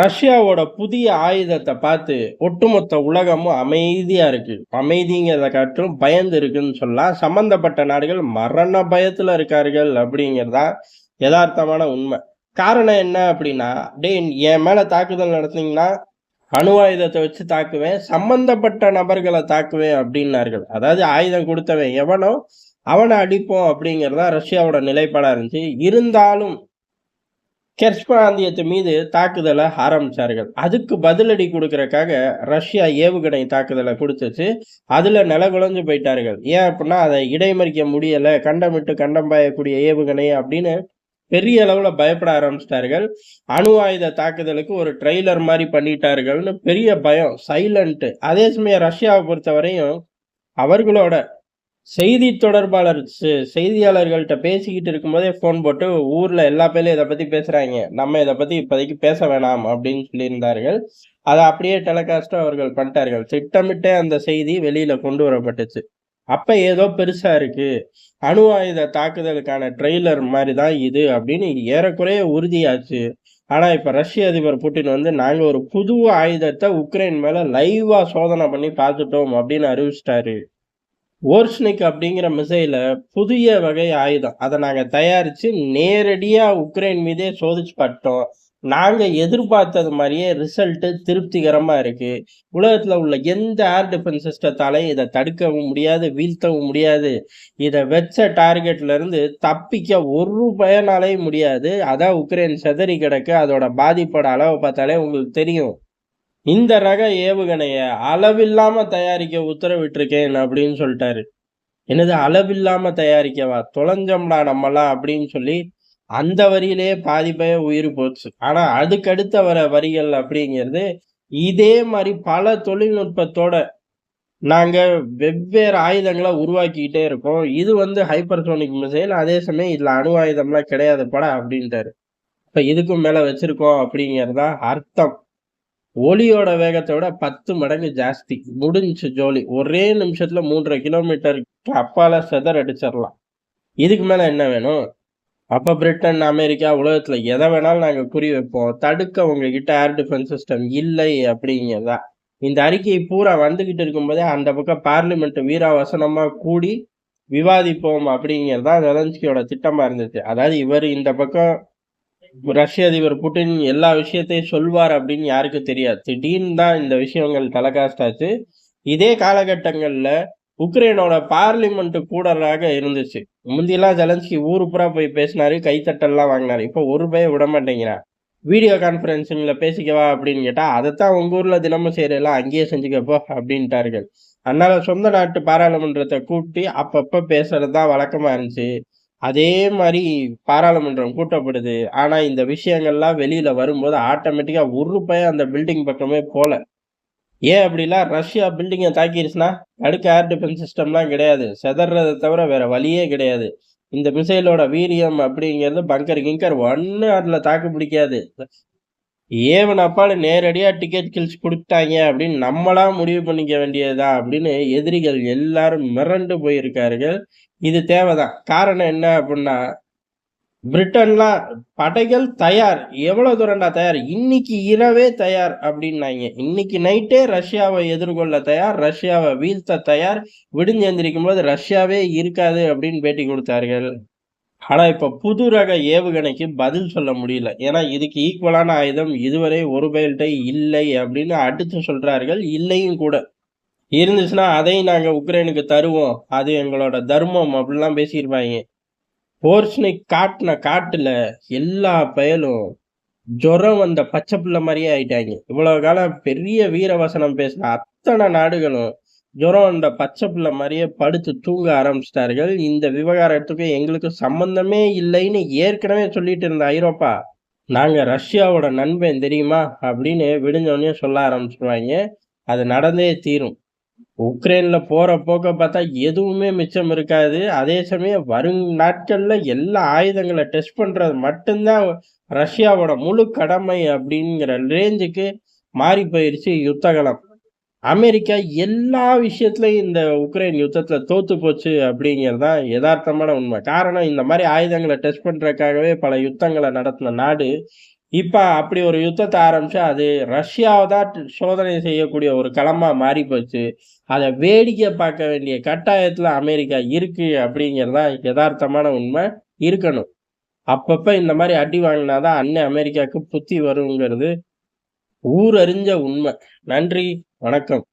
ரஷ்யாவோட புதிய ஆயுதத்தை பார்த்து ஒட்டுமொத்த உலகமும் அமைதியா இருக்கு. அமைதிங்கிறத காட்டிலும் பயந்து இருக்குன்னு சொல்லலாம். சம்பந்தப்பட்ட நாடுகள் மரண பயத்துல இருக்கார்கள் அப்படிங்கிறதா யதார்த்தமான உண்மை. காரணம் என்ன அப்படின்னா டே என் மேல தாக்குதல் நடத்தீங்கன்னா அணு ஆயுதத்தை வச்சு தாக்குவேன் சம்பந்தப்பட்ட நபர்களை தாக்குவேன் அப்படின்னார்கள். அதாவது ஆயுதம் கொடுத்தவன் எவனோ அவனை அடிப்போம் அப்படிங்கிறதா ரஷ்யாவோட நிலைப்பாடா இருந்துச்சு. இருந்தாலும் கெர்ச் பிராந்தியத்து மீது தாக்குதலை ஆரம்பிச்சார்கள். அதுக்கு பதிலடி கொடுக்கறக்காக ரஷ்யா ஏவுகணை தாக்குதலை கொடுத்துச்சு. அதுல நிலகுலைஞ்சு போயிட்டார்கள். ஏன் அப்படின்னா அதை இடைமறிக்க முடியலை கண்டமிட்டு கண்டம் பாயக்கூடிய ஏவுகணை அப்படின்னு பெரிய அளவில் பயப்பட ஆரம்பிச்சிட்டார்கள். அணு ஆயுத தாக்குதலுக்கு ஒரு ட்ரெய்லர் மாதிரி பண்ணிட்டார்கள்னு பெரிய பயம் சைலண்ட்டு. அதே சமயம் ரஷ்யாவை பொறுத்தவரையும் அவர்களோட செய்தி தொடர்பாளர் செய்தியாளர்கள்ட்ட பேசிக்கிட்டு இருக்கும்போதே ஃபோன் போட்டு ஊரில் எல்லா பேரும் இதை பற்றி பேசுகிறாங்க நம்ம இதை பற்றி இப்போதைக்கு பேச வேணாம் அப்படின்னு சொல்லியிருந்தார்கள். அதை அப்படியே டெலகாஸ்டும் அவர்கள் பண்ணிட்டார்கள். திட்டமிட்டே அந்த செய்தி வெளியில் கொண்டு வரப்பட்டுச்சு. அப்போ ஏதோ பெருசாக இருக்குது அணு ஆயுத தாக்குதலுக்கான ட்ரெய்லர் மாதிரி தான் இது அப்படின்னு ஏறக்குறைய உறுதியாச்சு. ஆனால் இப்போ ரஷ்ய அதிபர் புட்டின் வந்து நாங்கள் ஒரு புது ஆயுதத்தை உக்ரைன் மேலே லைவாக சோதனை பண்ணி பார்த்துட்டோம் அப்படின்னு அறிவிச்சிட்டாரு. ஓர்ஸ்னிக் அப்படிங்கிற மிசைல புதிய வகை ஆயுதம். அதை நாங்கள் தயாரித்து நேரடியாக உக்ரைன் மீதே சோதிச்சு பார்த்தோம் நாங்கள் எதிர்பார்த்தது மாதிரியே ரிசல்ட்டு திருப்திகரமாக இருக்குது உலகத்தில் உள்ள எந்த ஏர் டிஃபென்ஸ் சிஸ்டத்தாலையும் இதை தடுக்கவும் முடியாது வீழ்த்தவும் முடியாது. இதை வச்ச டார்கெட்லேருந்து தப்பிக்க ஒரு பயனாலையும் முடியாது. அதான் உக்ரைன் செதறி கிடக்கு. அதோட பாதிப்போட அளவை பார்த்தாலே உங்களுக்கு தெரியும். இந்த ரக ஏவுகணைய அளவில்லாம தயாரிக்க உத்தரவிட்டிருக்கேன் அப்படின்னு சொல்லிட்டாரு. என்னது அளவில்லாம தயாரிக்கவா? தொலைஞ்சோம்டா நம்மலாம் அப்படின்னு சொல்லி அந்த வரியிலேயே பாதி பய உயிர் போச்சு. ஆனா அதுக்கடுத்த வர வரிகள் அப்படிங்கிறது இதே மாதிரி பல தொழில்நுட்பத்தோட நாங்க வெவ்வேறு ஆயுதங்களை உருவாக்கிக்கிட்டே இருக்கோம். இது வந்து ஹைப்பர்சோனிக் மிசைல் அதே சமயம் இதுல அணு ஆயுதம்லாம் கிடையாது பட அப்படின்ட்டாரு. இப்ப இதுக்கும் மேல வச்சிருக்கோம் அப்படிங்கறதா அர்த்தம். ஒளியோட வேகத்தை விட பத்து மடங்கு ஜாஸ்தி. முடிஞ்சு ஜோலி. ஒரே நிமிஷத்துல மூன்றரை கிலோமீட்டருக்கு அப்பால செதர் அடிச்சிடலாம். இதுக்கு மேல என்ன வேணும்? அப்ப பிரிட்டன் அமெரிக்கா உலகத்துல எதை வேணாலும் நாங்க குறி வைப்போம். தடுக்க உங்ககிட்ட ஏர் டிஃபென்ஸ் சிஸ்டம் இல்லை அப்படிங்கிறதா. இந்த அறிக்கை பூரா வந்துகிட்டு இருக்கும்போதே அந்த பக்கம் பார்லிமெண்ட் வீராவசனமா கூடி விவாதிப்போம் அப்படிங்கிறதா ஜெலன்ஸ்கியோட திட்டமா இருந்துச்சு. அதாவது இவர் இந்த பக்கம் ரஷ்ய அதிபர் புட்டின் எல்லா விஷயத்தையும் சொல்வார் அப்படின்னு யாருக்கும் தெரியாது. திடீர்னு தான் இந்த விஷயங்கள் டெலகாஸ்ட் ஆச்சு. இதே காலகட்டங்களில் உக்ரைனோட பார்லிமெண்ட் கூடலாக இருந்துச்சு. முந்தியெல்லாம் ஜெலன்ஸ்கி ஊரு பூரா போய் பேசினாரு கைத்தட்டெல்லாம் வாங்கினாரு. இப்போ ஒரு பய விட மாட்டேங்கிறான் வீடியோ கான்ஃபரன்சிங்கில் பேசிக்கவா அப்படின்னு கேட்டால் அதைத்தான் உங்கள் ஊரில் தினமும் செய்யறலாம் அங்கேயே செஞ்சுக்கப்போ அப்படின்ட்டார்கள். அதனால் சொந்த நாட்டு பாராளுமன்றத்தை கூட்டி அப்பப்போ பேசுறது தான் வழக்கமாக இருந்துச்சு. அதே மாதிரி பாராளுமன்றம் கூட்டப்படுது. ஆனால் இந்த விஷயங்கள்லாம் வெளியில் வரும்போது ஆட்டோமேட்டிக்காக ஒரு அந்த பில்டிங் பக்கமே போகல ஏன் அப்படிலாம் ரஷ்யா பில்டிங்கை தாக்கிடுச்சுன்னா அடுக்க ஏர் டிஃபென்ஸ் சிஸ்டம்லாம் கிடையாது. செதறதை தவிர வேறு வழியே கிடையாது. இந்த மிசைலோட வீரியம் அப்படிங்கிறது பங்கர் கிங்கர் ஒன்று அதில் தாக்கு பிடிக்காது. ஏவன் அப்பால நேரடியாக டிக்கெட் கில்ஸ் கொடுத்தாங்க அப்படின்னு நம்மளா முடிவு பண்ணிக்க வேண்டியதா அப்படின்னு எதிரிகள் எல்லாரும் மிரண்டு போயிருக்கார்கள். இது தேவைதான். காரணம் என்ன அப்படின்னா பிரிட்டன்லாம் படைகள் தயார். எவ்வளோ தூரம்டா தயார்? இன்னைக்கு இரவே தயார் அப்படின்னாங்க. இன்னைக்கு நைட்டே ரஷ்யாவை எதிர்கொள்ள தயார் ரஷ்யாவை வீழ்த்த தயார். விடிஞ்சு எந்திரிக்கும் போது ரஷ்யாவே இருக்காது அப்படின்னு பேட்டி கொடுத்தார்கள். ஆனால் இப்போ புது ரக ஏவுகணைக்கு பதில் சொல்ல முடியல. ஏன்னா இதுக்கு ஈக்குவலான ஆயுதம் இதுவரை ஒரு பயில்கிட்ட இல்லை அப்படின்னு அடுத்து சொல்கிறார்கள் இல்லையும் கூட. இருந்துச்சுன்னா அதையும் நாங்கள் உக்ரைனுக்கு தருவோம். அது எங்களோட தர்மம் அப்படிலாம் பேசியிருப்பாங்க. போர்ஷனை காட்டின காட்டில் எல்லா பயலும் ஜுரம் வந்த பச்சை பிள்ளை மாதிரியே ஆயிட்டாங்க. இவ்வளோ காலம் பெரிய வீரவசனம் பேசின அத்தனை நாடுகளும் ஜுரம் பச்சை பிள்ளை மாதிரியே படுத்து தூங்க ஆரம்பிச்சிட்டார்கள். இந்த விவகாரத்துக்கு எங்களுக்கு சம்பந்தமே இல்லைன்னு ஏற்கனவே சொல்லிட்டு இருந்த ஐரோப்பா நாங்கள் ரஷ்யாவோட நண்பன் தெரியுமா? அப்படின்னு விடுஞ்சோடனே சொல்ல ஆரம்பிச்சிருவாங்க. அது நடந்தே தீரும். உக்ரைனில் போகிற போக்க பார்த்தா எதுவுமே மிச்சம் இருக்காது. அதே சமயம் வரும் நாட்களில் எல்லா ஆயுதங்களை டெஸ்ட் பண்ணுறது மட்டும்தான் ரஷ்யாவோட முழு கடமை அப்படிங்கிற ரேஞ்சுக்கு மாறி போயிருச்சு யுத்தகலம். அமெரிக்கா எல்லா விஷயத்துலையும் இந்த உக்ரைன் யுத்தத்தில் தோத்து போச்சு அப்படிங்கிறது தான் யதார்த்தமான உண்மை காரணம் இந்த மாதிரி ஆயுதங்களை டெஸ்ட் பண்ணுறதுக்காகவே பல யுத்தங்களை நடத்தின நாடு இப்போ அப்படி ஒரு யுத்தத்தை ஆரம்பிச்சு, அது ரஷ்யாவை தான் சோதனை செய்யக்கூடிய ஒரு களமாக மாறி போச்சு. வேடிக்கை பார்க்க வேண்டிய கட்டாயத்தில் அமெரிக்கா இருக்கு அப்படிங்கிறது தான் எதார்த்தமான உண்மை. இருக்கணும். அப்பப்போ இந்த மாதிரி அடி வாங்கினா தான் அன்னை அமெரிக்காவுக்கு புத்தி வருங்கிறது ஊரறிஞ்ச உண்மை. நன்றி, வணக்கம்.